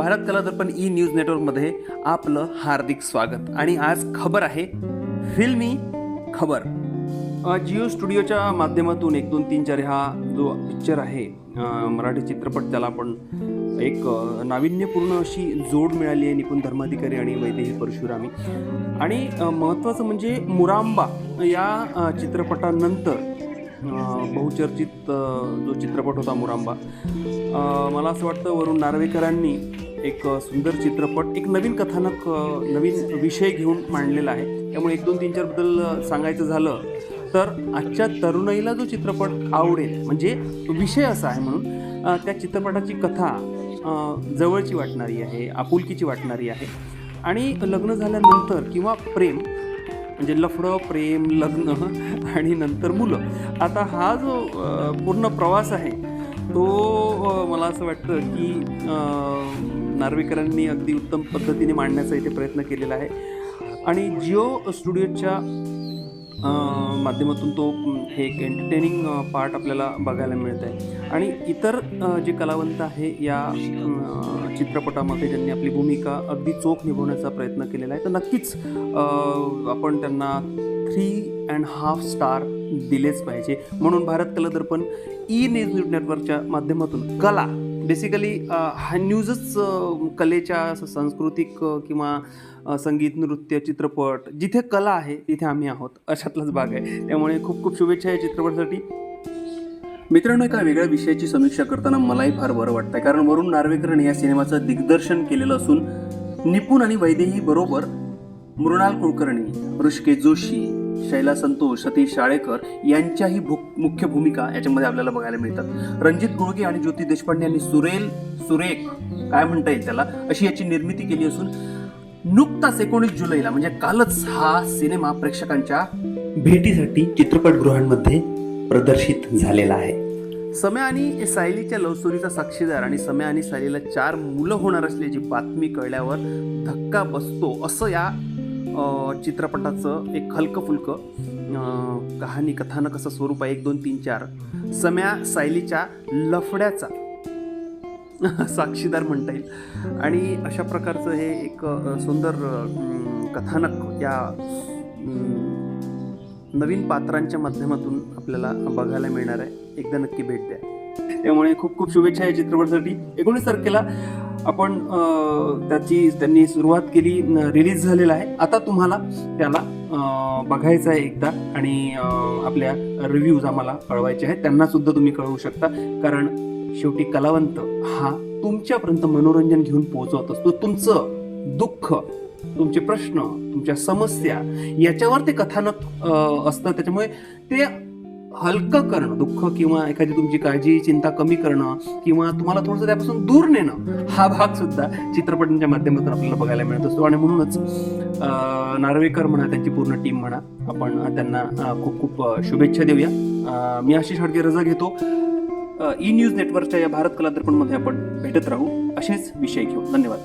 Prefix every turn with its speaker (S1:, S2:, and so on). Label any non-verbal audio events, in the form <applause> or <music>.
S1: भारत कला दर्पण E news नेटवर्कमध्ये आपलं हार्दिक स्वागत. आणि आज खबर आहे फिल्मी खबर. जिओ स्टुडिओच्या माध्यमातून एक दोन तीन चार हा जो पिक्चर आहे मराठी चित्रपट त्याला आपण एक नाविन्यपूर्ण अशी जोड मिळाली आहे निपुण धर्माधिकारी आणि वैदेही परशुरामी. आणि महत्त्वाचं म्हणजे मुरांबा या चित्रपटानंतर बहुचर्चित जो चित्रपट होता मुरांबा मला असं वाटतं वरुण नार्वेकरांनी एक सुंदर चित्रपट एक नवीन कथानक नवीन विषय घेऊन मांडलेला आहे. त्यामुळे एक दोन तीन चारबद्दल सांगायचं झालं तर आजच्या तरुणाईला जो चित्रपट आवडेल म्हणजे विषय असा आहे म्हणून त्या चित्रपटाची कथा जवळची वाटणारी आहे आपुलकीची वाटणारी आहे. आणि लग्न झाल्यानंतर किंवा प्रेम म्हणजे लफडं प्रेम लग्न <laughs> आणि नंतर मुलं आता हा जो पूर्ण प्रवास आहे तो मला असं वाटतं की नार्वेकरांनी अगदी उत्तम पद्धतीने मांडण्याचा इथे प्रयत्न केलेला आहे. आणि जिओ स्टुडिओच्या माध्यमातून तो हे एक एंटरटेनिंग पार्ट आपल्याला बघायला मिळत आहे. आणि इतर जे कलावंत आहे या चित्रपटामध्ये ज्यांनी आपली भूमिका अगदी चोख निभवण्याचा प्रयत्न केलेला आहे तर नक्कीच आपण त्यांना थ्री अँड हाफ स्टार दिलेच पाहिजे. म्हणून भारत कला दर्पण ई न्यूज नेटवर्कच्या माध्यमातून कला बेसिकली हा न्यूजच कलेच्या सांस्कृतिक किंवा संगीत नृत्य चित्रपट जिथे कला आहे तिथे आम्ही आहोत. अशातलाच भाग आहे. त्यामुळे खूप खूप शुभेच्छा या चित्रपटासाठी. मित्रांनो एका वेगळ्या विषयाची समीक्षा करताना मलाही फार बरं वाटतं कारण वरुण नार्वेकरने या सिनेमाचं दिग्दर्शन केलेलं असून निपुण आणि वैदेही बरोबर मृणाल कुलकर्णी ऋषिकेश जोशी शैला संतोष सतीश शाळेकर यांच्याही भू मुख्य भूमिका याच्यामध्ये आपल्याला बघायला मिळतात. रणजित गुळगे आणि ज्योती देशपांडे यांनी सुरेल सुरेख काय म्हणता येईल त्याला? अशी याची निर्मिती केली असून नुकताच एकोणीस जुलैला म्हणजे कालच हा सिनेमा प्रेक्षकांच्या भेटीसाठी चित्रपटगृहांमध्ये प्रदर्शित झालेला आहे. सम्या आणि सायलीच्या लव्ह स्टोरीचा साक्षीदार आणि सम्या आणि सायलीला चार मुलं होणार असल्याची बातमी कळल्यावर धक्का बसतो असं या चित्रपटाचं एक हलकं फुलकं कहाणी कथानक असं स्वरूप आहे एक दोन तीन चार. सम्या सायलीच्या लफड्याचा <laughs> साक्षीदार म्हणता येईल. आणि अशा प्रकारचं हे एक सुंदर कथानक या नवीन पात्रांच्या माध्यमातून आपल्याला बघायला मिळणार आहे. एकदा नक्की भेट द्या. त्यामुळे खूप खूप शुभेच्छा या चित्रपटासाठी. एकोणीस तारखेला आपण त्याची त्यांनी सुरुवात केली रिलीज झालेला आहे. आता तुम्हाला त्याला बघायचं आहे एकदा आणि आपल्या रिव्ह्यूज आम्हाला कळवायचे आहेत. त्यांना सुद्धा तुम्ही कळवू शकता. कारण शेवटी कलावंत हा तुमच्यापर्यंत मनोरंजन घेऊन पोहोचवत असतो. तुमचं दुःख तुमचे प्रश्न तुमच्या समस्या याच्यावर ते कथानक असतं. त्याच्यामुळे ते हलकं करणं दुःख किंवा एखादी तुमची काळजी चिंता कमी करणं किंवा तुम्हाला थोडंसं त्यापासून दूर नेणं हा भाग सुद्धा चित्रपटांच्या माध्यमातून आपल्याला बघायला मिळत असतो. आणि म्हणूनच नार्वेकर म्हणा त्यांची पूर्ण टीम म्हणा आपण त्यांना खूप खूप शुभेच्छा देऊया. मी आशिष हडके रजा घेतो. ई न्यूज नेटवर्कच्या या भारत कला दर्पणमध्ये आपण भेटत राहू. असेच विषय घेऊ. धन्यवाद.